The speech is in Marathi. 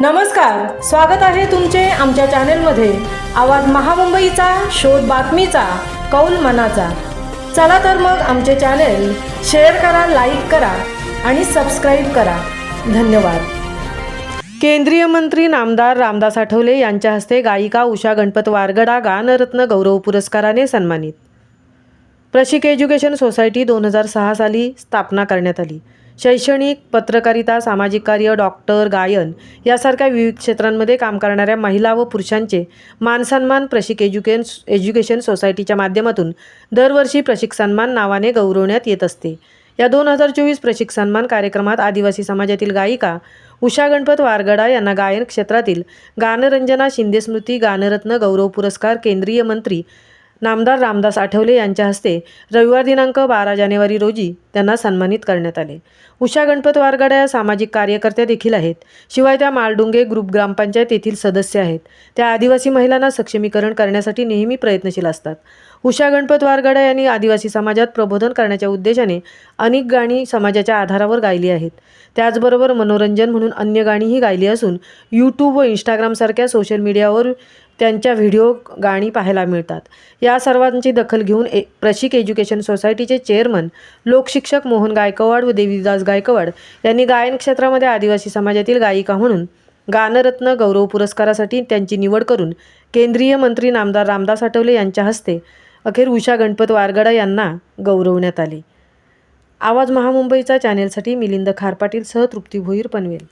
नमस्कार स्वागत आहे तुमचे आमच्या चॅनेलमध्ये. आवाज महामुंबईचा शोध बातमीचा कौल मनाचा. चला तर मग आमचे चॅनेल शेअर करा लाईक करा आणि सबस्क्राईब करा. धन्यवाद. केंद्रीय मंत्री नामदार रामदास आठवले यांच्या हस्ते गायिका उषा गणपत वारगडा गानरत्न गौरव पुरस्काराने सन्मानित. प्रशिक एज्युकेशन सोसायटी दोन हजार सहा साली स्थापना करण्यात आली. शैक्षणिक पत्रकारिता सामाजिक कार्य डॉक्टर गायन यासारख्या विविध क्षेत्रांमध्ये काम करणाऱ्या महिला व पुरुषांचे मानसन्मान प्रशिक एज्युकेन एज्युकेशन सोसायटीच्या माध्यमातून दरवर्षी प्रशिक सन्मान नावाने गौरवण्यात येत असते. या दोन हजार चोवीस प्रशिक सन्मान कार्यक्रमात आदिवासी समाजातील गायिका उषा गणपत वारगडा यांना गायन क्षेत्रातील गानरंजना शिंदे स्मृती गानरत्न गौरव पुरस्कार केंद्रीय मंत्री नामदार रामदास आठवले यांच्या हस्ते रविवार दिनांक बारा जानेवारी रोजी त्यांना सन्मानित करण्यात आले. उषा गणपत वारगडा या सामाजिक कार्यकर्त्या देखील आहेत. शिवाय त्या माळडुंगे ग्रुप ग्रामपंचायत येथील सदस्य आहेत. त्या आदिवासी महिलांना सक्षमीकरण करण्यासाठी नेहमी प्रयत्नशील असतात. उषा गणपत वारगाडा यांनी आदिवासी समाजात प्रबोधन करण्याच्या उद्देशाने अनेक गाणी समाजाच्या आधारावर गायली आहेत. त्याचबरोबर मनोरंजन म्हणून अन्य गाणीही गायली असून यूट्यूब व इंस्टाग्रामसारख्या सोशल मीडियावर त्यांच्या व्हिडिओ गाणी पाहायला मिळतात. या सर्वांची दखल घेऊन ए प्रशिक एज्युकेशन सोसायटीचे चेअरमन शिक्षक मोहन गायकवाड व देवीदास गायकवाड यांनी गायन क्षेत्रामध्ये आदिवासी समाजातील गायिका म्हणून गानरत्न गौरव पुरस्कारासाठी त्यांची निवड करून केंद्रीय मंत्री नामदार रामदास आठवले यांच्या हस्ते अखेर उषा गणपत वारगडा यांना गौरवण्यात आले. आवाज महामुंबईचा चॅनेलसाठी मिलिंद खारपाटील सह तृप्ती भोईर पनवेल.